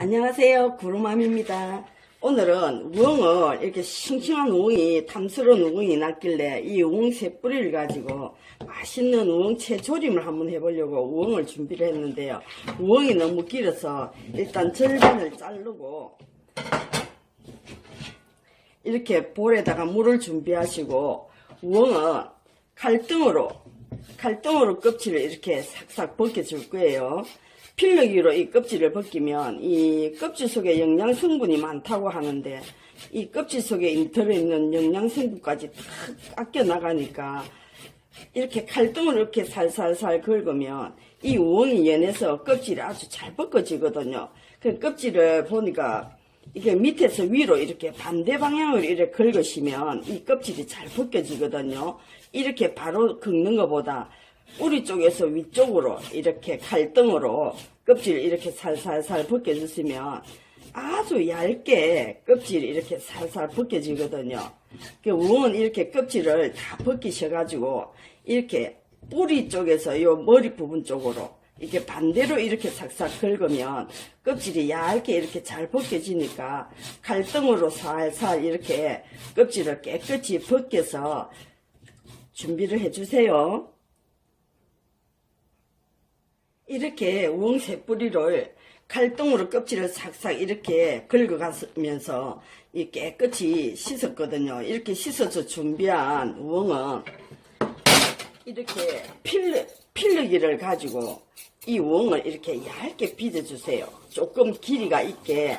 안녕하세요. 구름맘입니다. 오늘은 우엉을 이렇게 싱싱한 우엉이 탐스러운 우엉이 났길래 이 우엉 새 뿌리를 가지고 맛있는 우엉채 조림을 한번 해보려고 우엉을 준비를 했는데요. 우엉이 너무 길어서 일단 절반을 자르고 이렇게 볼에다가 물을 준비하시고 우엉은 칼등으로 칼등으로 껍질을 이렇게 싹싹 벗겨줄 거예요. 필러기로 이 껍질을 벗기면 이 껍질 속에 영양 성분이 많다고 하는데 이 껍질 속에 들어있는 영양 성분까지 다 아껴 나가니까 이렇게 칼등으로 이렇게 살살살 긁으면 이 우엉이 연해서 껍질이 아주 잘 벗겨지거든요. 그 껍질을 보니까 이게 밑에서 위로 이렇게 반대 방향으로 이렇게 긁으시면 이 껍질이 잘 벗겨지거든요. 이렇게 바로 긁는 것보다 뿌리 쪽에서 위쪽으로 이렇게 칼등으로 껍질을 이렇게 살살살 벗겨주시면 아주 얇게 껍질이 이렇게 살살 벗겨지거든요. 그 우엉은 이렇게 껍질을 다 벗기셔가지고 이렇게 뿌리 쪽에서 요 머리 부분 쪽으로 이렇게 반대로 이렇게 싹싹 긁으면 껍질이 얇게 이렇게 잘 벗겨지니까 칼등으로 살살 이렇게 껍질을 깨끗이 벗겨서 준비를 해주세요. 이렇게 우엉새 뿌리를 칼등으로 껍질을 싹싹 이렇게 긁어가면서 이 깨끗이 씻었거든요. 이렇게 씻어서 준비한 우엉은 이렇게 필러, 필러기를 가지고 이 우엉을 이렇게 얇게 빚어주세요. 조금 길이가 있게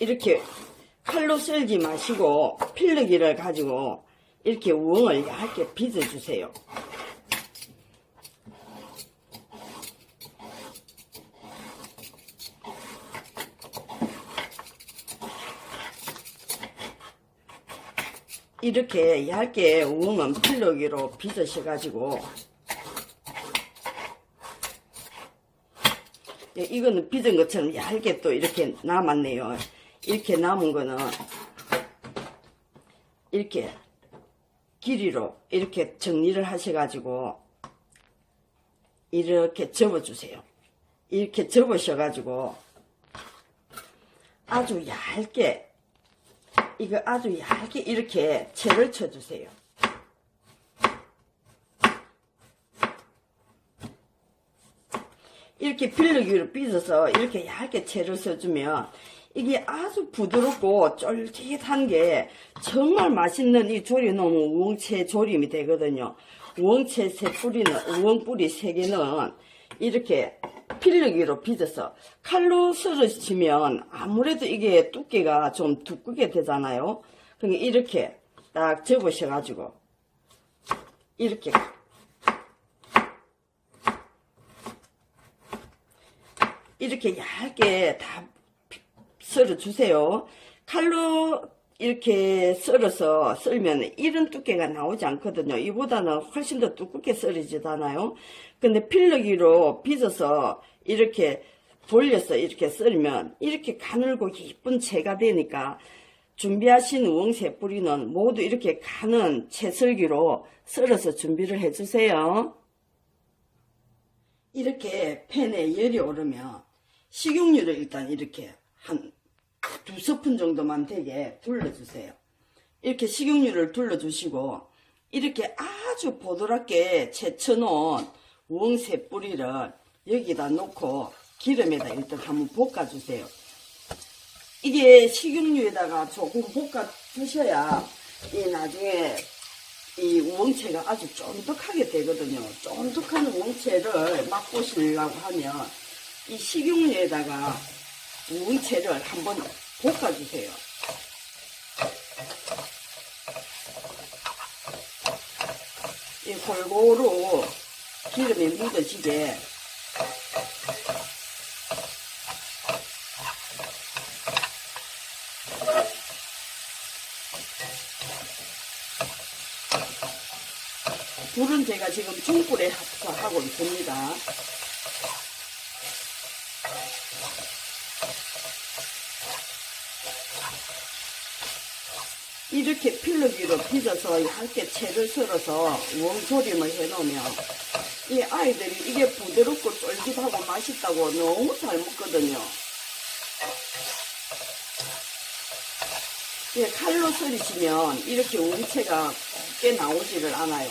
이렇게 칼로 썰지 마시고 필러기를 가지고 이렇게 우엉을 얇게 빚어주세요. 이렇게 얇게 우엉은 필러기로 빚으셔가지고 예, 이거는 빚은 것처럼 얇게 또 이렇게 남았네요. 이렇게 남은 거는 이렇게 길이로 이렇게 정리를 하셔가지고 이렇게 접어주세요. 이렇게 접으셔가지고 아주 얇게 이거 아주 얇게 이렇게 채를 쳐주세요. 이렇게 빌르기로 빚어서 이렇게 얇게 채를 써주면 이게 아주 부드럽고 쫄깃한 게 정말 맛있는 이 조리놓은 우엉채 조림이 되거든요. 우엉채 세 뿌리는, 우엉 뿌리 세 개는 이렇게 필르기로 빚어서 칼로 썰어지면 아무래도 이게 두께가 좀 두껍게 되잖아요. 그러니까 이렇게 딱 접으셔가지고 이렇게 이렇게 얇게 다 썰어 주세요. 칼로 이렇게 썰어서 썰면 이런 두께가 나오지 않거든요. 이보다는 훨씬 더 두껍게 썰어지잖아요. 근데 필러기로 빚어서 이렇게 돌려서 이렇게 썰면 이렇게 가늘고 이쁜 채가 되니까 준비하신 우엉새 뿌리는 모두 이렇게 가는 채썰기로 썰어서 준비를 해주세요. 이렇게 팬에 열이 오르면 식용유를 일단 이렇게 한 두 스푼 정도만 되게 둘러주세요. 이렇게 식용유를 둘러주시고 이렇게 아주 보드랍게 채쳐놓은 우엉새 뿌리를 여기다 놓고 기름에다 일단 한번 볶아주세요. 이게 식용유에다가 조금 볶아 주셔야 이 나중에 이 우엉채가 아주 쫀득하게 되거든요. 쫀득한 우엉채를 맛보시려고 하면 이 식용유에다가 우엉채를 한번 볶아주세요. 이 골고루 기름에 묻어지게 불은 제가 지금 중불에 하고 있습니다. 이렇게 필름기로 빚어서 함께 채를 썰어서 원조림을 해놓으면 이 아이들이 이게 부드럽고 쫄깃하고 맛있다고 너무 잘 먹거든요. 예, 칼로 썰이시면 이렇게 원체가 꽤 나오지를 않아요.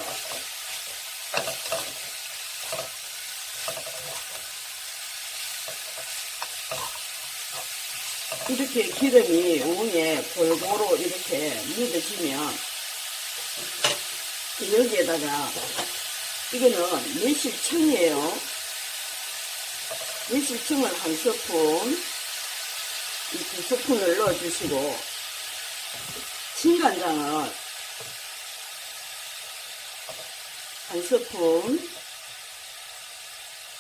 이렇게 기름이 우엉에 골고루 이렇게 묻어지면 여기에다가 이거는 매실청이에요. 매실청을 한 스푼, 이 두 스푼을 넣어주시고, 진간장을 한 스푼,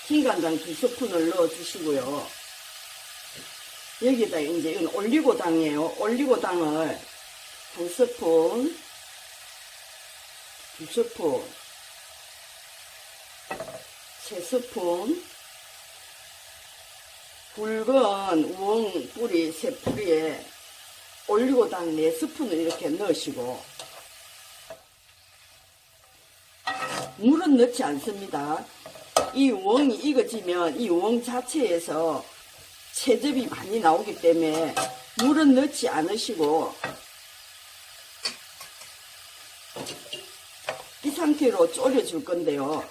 진간장 두 스푼을 넣어주시고요. 여기다 이제 이건 올리고당이에요. 올리고당을 한 스푼, 두 스푼, 세 스푼, 굵은 우엉 뿌리 세 뿌리에 올리고당 네 스푼을 이렇게 넣으시고 물은 넣지 않습니다. 이 우엉이 익어지면 이 우엉 자체에서 채즙이 많이 나오기 때문에 물은 넣지 않으시고 이 상태로 졸여줄 건데요.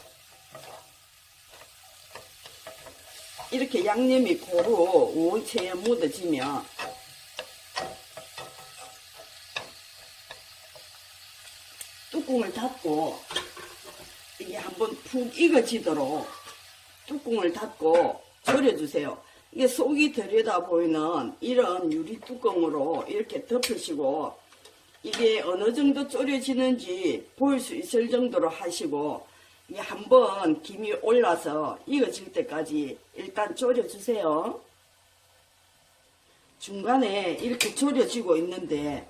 이렇게 양념이 고루 우엉채에 묻어지면 뚜껑을 닫고 이게 한번 푹 익어지도록 뚜껑을 닫고 졸여주세요. 이게 속이 들여다 보이는 이런 유리 뚜껑으로 이렇게 덮으시고 이게 어느 정도 졸여지는지 보일 수 있을 정도로 하시고 이게 한번 김이 올라서 익어질 때까지 일단 졸여주세요. 중간에 이렇게 졸여지고 있는데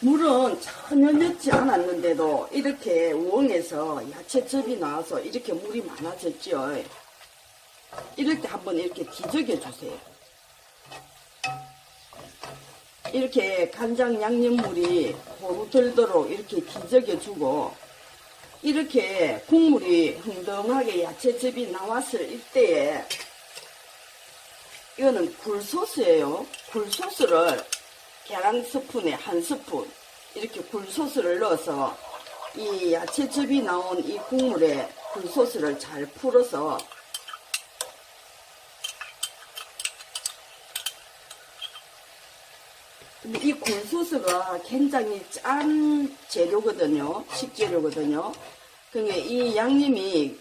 물은 전혀 넣지 않았는데도 이렇게 우엉에서 야채즙이 나와서 이렇게 물이 많아졌죠. 이럴 때 한번 이렇게 뒤적여 주세요. 이렇게 간장 양념물이 고루 들도록 이렇게 뒤적여 주고 이렇게 국물이 흥덩하게 야채즙이 나왔을 이때에 이거는 굴소스예요. 굴소스를 계란 스푼에 한 스푼 이렇게 굴소스를 넣어서 이 야채즙이 나온 이 국물에 굴소스를 잘 풀어서 근데 이 굴소스가 굉장히 짠 재료거든요. 식재료거든요. 그러니까 이 양념이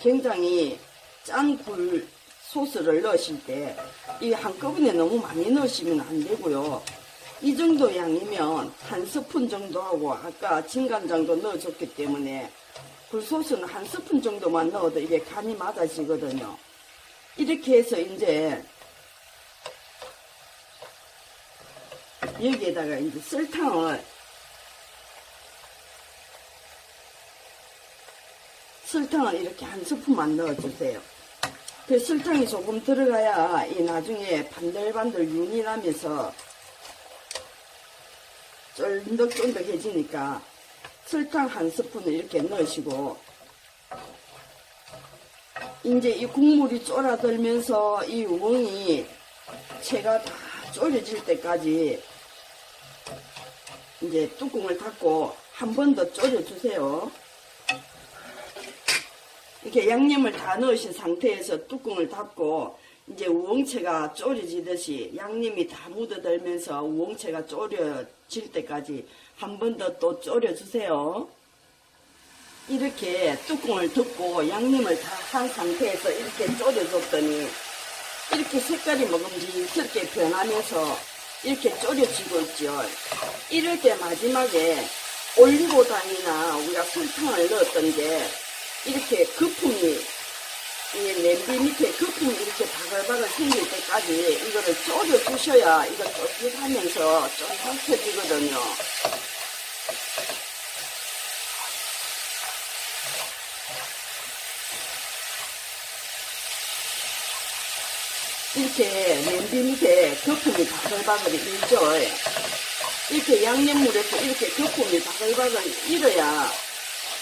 굉장히 짠 굴 소스를 넣으실 때 이 한꺼번에 너무 많이 넣으시면 안 되고요. 이 정도 양이면 한 스푼 정도 하고 아까 진간장도 넣어줬기 때문에 굴소스는 한 스푼 정도만 넣어도 이게 간이 맞아지거든요. 이렇게 해서 이제 여기에다가 이제 설탕을 설탕을 이렇게 한 스푼만 넣어주세요. 그 설탕이 조금 들어가야 이 나중에 반들반들 윤이 나면서 쫀득쫀득해지니까 설탕 한 스푼을 이렇게 넣으시고 이제 이 국물이 쫄아들면서 이 우엉이 채가 다 졸여질 때까지 이제 뚜껑을 닫고 한 번 더 졸여주세요. 이렇게 양념을 다 넣으신 상태에서 뚜껑을 닫고 이제 우엉채가 졸여지듯이 양념이 다 묻어들면서 우엉채가 졸여질 때까지 한 번 더 또 졸여주세요. 이렇게 뚜껑을 덮고 양념을 다 한 상태에서 이렇게 졸여줬더니 이렇게 색깔이 먹음직스럽게 변하면서 이렇게 졸여지고 있죠. 이럴 때 마지막에 올리고당이나 우리가 설탕을 넣었던 게 이렇게 거품이 이 냄비 밑에 거품이 이렇게 바글바글 생길 때까지 이거를 졸여 주셔야 이거 쫄깃하면서 쫀득해지거든요. 이렇게 냄비 밑에 거품이 바글바글 일죠. 이렇게 양념물에서 이렇게 거품이 바글바글 일어야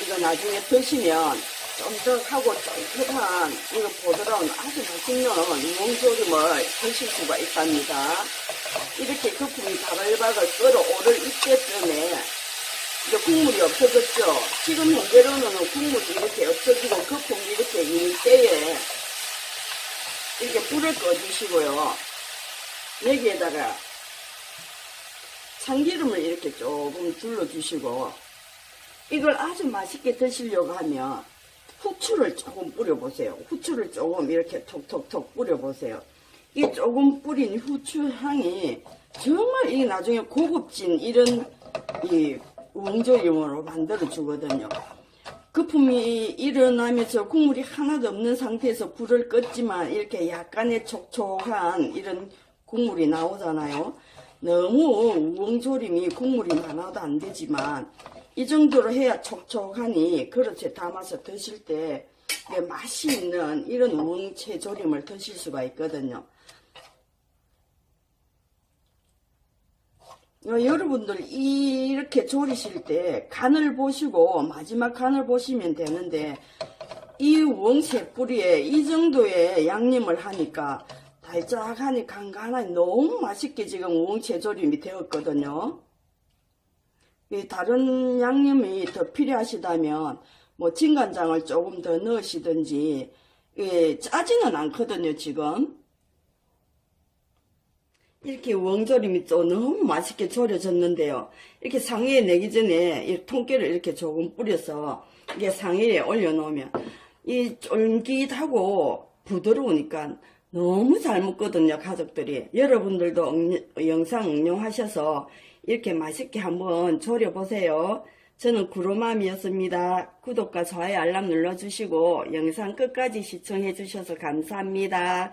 이거 나중에 드시면 쫀득하고 쫀득한 이거 보드러운 아주 맛있는 뭉조림을 드실 수가 있답니다. 이렇게 거품이 바글바글 끓어오를 이때쯤에 이제 국물이 없어졌죠. 지금 현재로는 국물이 이렇게 없어지고 거품이 이렇게 일 때에 이렇게 불을 꺼주시고요. 여기에다가 참기름을 이렇게 조금 둘러주시고 이걸 아주 맛있게 드시려고 하면 후추를 조금 뿌려보세요. 후추를 조금 이렇게 톡톡톡 뿌려보세요. 이 조금 뿌린 후추 향이 정말 이 나중에 고급진 이런 이 우엉조림으로 만들어 주거든요. 거품이 일어나면서 국물이 하나도 없는 상태에서 불을 껐지만 이렇게 약간의 촉촉한 이런 국물이 나오잖아요. 너무 우엉조림이 국물이 많아도 안 되지만 이 정도로 해야 촉촉하니 그릇에 담아서 드실 때 이게 맛이 있는 이런 우엉채조림을 드실 수가 있거든요. 여러분들 이렇게 조리실 때 간을 보시고 마지막 간을 보시면 되는데 이 우엉새 뿌리에 이 정도의 양념을 하니까 달짝하니 간간하니 너무 맛있게 지금 우엉채 조림이 되었거든요. 이 다른 양념이 더 필요하시다면 뭐 진간장을 조금 더 넣으시든지 예, 짜지는 않거든요 지금 이렇게 우엉조림이 또 너무 맛있게 졸여졌는데요. 이렇게 상위에 내기 전에 이 통깨를 이렇게 조금 뿌려서 이게 상위에 올려놓으면 이 쫄깃하고 부드러우니까 너무 잘 먹거든요 가족들이. 여러분들도 응- 영상 응용하셔서 이렇게 맛있게 한번 졸여보세요. 저는 구로맘이었습니다. 구독과 좋아요 알람 눌러주시고 영상 끝까지 시청해 주셔서 감사합니다